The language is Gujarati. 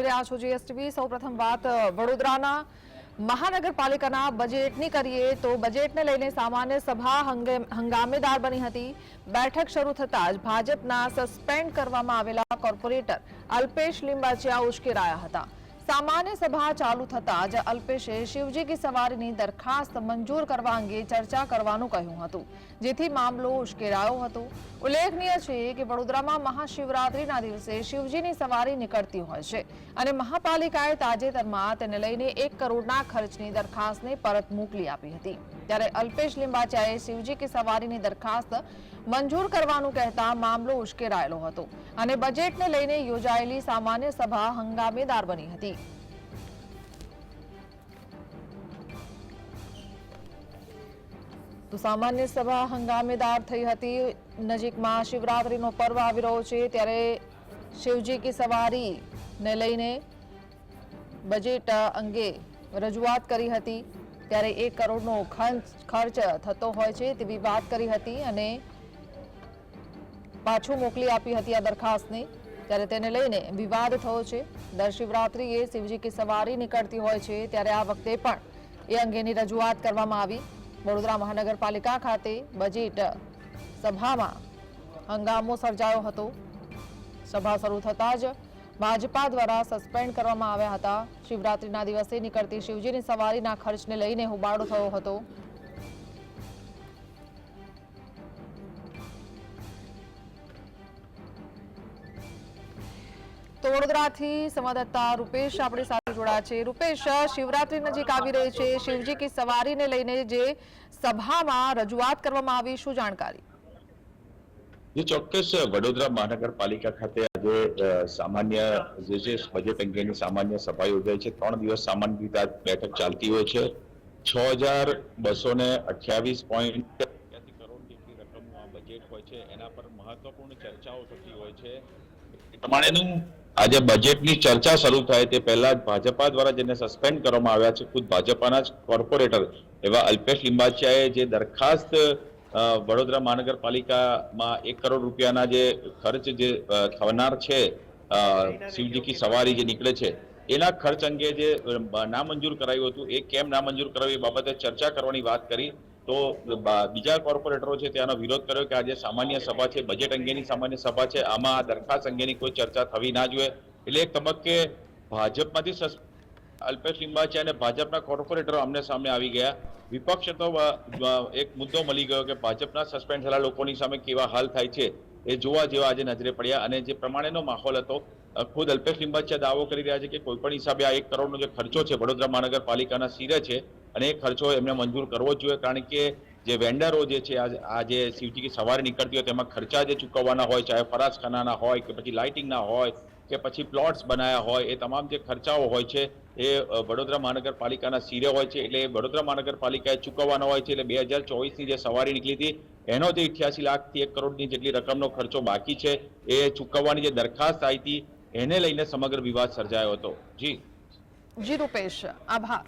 રહ્યા છો જીએસટીવી સૌપ્રથમ વાત વડોદરાના મહાનગરપાલિકાના બજેટની કરીએ તો બજેટને લઈને સામાન્ય સભા હંગામેદાર બની હતી. બેઠક શરૂ થતાં જ ભાજપના સસ્પેન્ડ કરવામાં આવેલા કોર્પોરેટર અલ્પેશ લિંબાચિયા ઉશ્કેરાયા હતા. સામાન્ય સભા ચાલુ થતાં જ અલ્પેશે શિવજી કી સવારીની દરખાસ્ત મંજૂર કરવા અંગે ચર્ચા કરવાનું કહ્યું હતું. જેથી મામલો ઉશ્કેરાયો હતો. ઉલ્લેખનીય છે કે વડોદરામાં મહાશિવરાત્રિના દિવસે શિવજીની સવારી નીકળતી હોય છે અને મહાપાલિકાએ તાજેતરમાં તેને લઈને એક કરોડના ખર્ચની દરખાસ્તને પરત મોકલી આપી હતી. ત્યારે અલ્પેશ લિંબાચાએ શિવજી કી સવારીની દરખાસ્ત મંજૂર કરવાનું કહેતા મામલો ઉશ્કેરાયેલો હતો અને બજેટને લઈને યોજાયેલી સામાન્ય સભા હંગામેદાર બની હતી. તો સામાન્ય સભા હંગામેદાર થઈ હતી. નજીકમાં શિવરાત્રિનો પર્વ આવી રહ્યો છે ત્યારે શિવજી કી સવારીને લઈને બજેટ અંગે રજૂઆત કરી હતી. ત્યારે એક કરોડનો ખર્ચ ખર્ચ થતો હોય છે તેવી વાત કરી હતી અને પાછું મોકલી આપી હતી આ દરખાસ્તને. ત્યારે તેને લઈને વિવાદ થયો છે. દર શિવરાત્રિએ શિવજી કી સવારી નીકળતી હોય છે ત્યારે આ વખતે પણ એ અંગેની રજૂઆત કરવામાં આવી. વડોદરા મહાનગરપાલિકા ખાતે બજેટ સભામાં હંગામો સર્જાયો હતો. સભા શરૂ થતાં જ ભાજપા દ્વારા સસ્પેન્ડ કરવામાં આવ્યા હતા. શિવરાત્રિના દિવસે નીકળતી શિવજીની સવારીના ખર્ચને લઈને હોબાળો થયો હતો. તો વડોદરાથી સંવાદદાતા રૂપેશ આપણી જોડાયા છે. રૂપેશ, શિવરાત્રી નજીક આવી રહી છે. શિવજી કી સવારીને લઈને જે સભામાં રજૂઆત કરવામાં આવી, શું જાણકારી? જે, ચોક્કસ, વડોદરા મહાનગરપાલિકા ખાતે આજે સામાન્ય જે છે, બજેટ અંગેની સામાન્ય સભા યોજાઈ છે. ત્રણ દિવસ સામાન્ય રીતે બેઠક ચાલતી હોય છે. છ હજાર બસો ને અઠ્યાવીસ પોઈન્ટ કરોડ જેટલી રકમનું આ બજેટ હોય છે, એના પર મહત્વપૂર્ણ ચર્ચાઓ થતી હોય છે. પ્રમાણેનું આજે બજેટની ચર્ચા શરૂ થાય તે પહેલા ભાજપા દ્વારા જેને સસ્પેન્ડ કરવામાં આવ્યા છે, ખુદ ભાજપાના જ કોર્પોરેટર એવા અલ્પેશ લિંબાચિયાએ જે દરખાસ્ત વડોદરા મહાનગરપાલિકામાં એક કરોડ રૂપિયાના જે ખર્ચ જે થનાર છે શિવજી કી સવારી જે નીકળે છે, એના ખર્ચ અંગે જે નામંજૂર કરાયું હતું, એ કેમ નામંજૂર કરાયું એ બાબતે ચર્ચા કરવાની વાત કરી. તો બીજા કોર્પોરેટરો છે ત્યાંનો વિરોધ કર્યો કે આજે સામાન્ય સભા છે બજેટ અંગેની સામાન્ય સભા છે, આમાં આ દરખાસ્ત અંગેની કોઈ ચર્ચા થવી ના જોઈએ. એટલે એક તબક્કે ભાજપમાંથી અલ્પેશ લિંબાચિયા અને ભાજપના કોર્પોરેટરો અમને સામે આવી ગયા. વિપક્ષ તો એક મુદ્દો મળી ગયો કે ભાજપના સસ્પેન્ડ થયેલા લોકોની સામે કેવા હાલ થાય છે, એ જોવા જેવા આજે નજરે પડ્યા. અને જે પ્રમાણેનો માહોલ હતો ખુદ અલ્પેશ લિંબાચિયા દાવો કરી રહ્યા છે કે કોઈ પણ હિસાબે આ એક કરોડનો જે ખર્ચો છે, વડોદરા મહાનગરપાલિકાના સિરે છે અને એ ખર્ચો એમને મંજૂર કરવો જોઈએ, કારણ કે જે વેન્ડરો જે છે, આ જે શિવજી સવારે નીકળતી હોય તેમાં ખર્ચા જે ચૂકવવાના હોય, ચાહે ફરાસખાનાના હોય કે પછી લાઇટિંગના હોય કે પછી પ્લોટ્સ બનાવ્યા હોય, એ તમામ જે ખર્ચાઓ હોય છે, એ વડોદરા મહાનગરપાલિકાના સિરે હોય છે, એટલે વડોદરા મહાનગરપાલિકાએ ચૂકવવાનો હોય છે, એટલે બે હજાર ચોવીસની જે સવારી નીકળી હતી, એનો જે ઇઠ્યાસી લાખથી એક કરોડની જેટલી રકમનો ખર્ચો બાકી છે, એ ચૂકવવાની જે દરખાસ્ત આવી હતી, એને લઈને સમગ્ર વિવાદ સર્જાયો હતો. જી. જી, રૂપેશ, આભાર.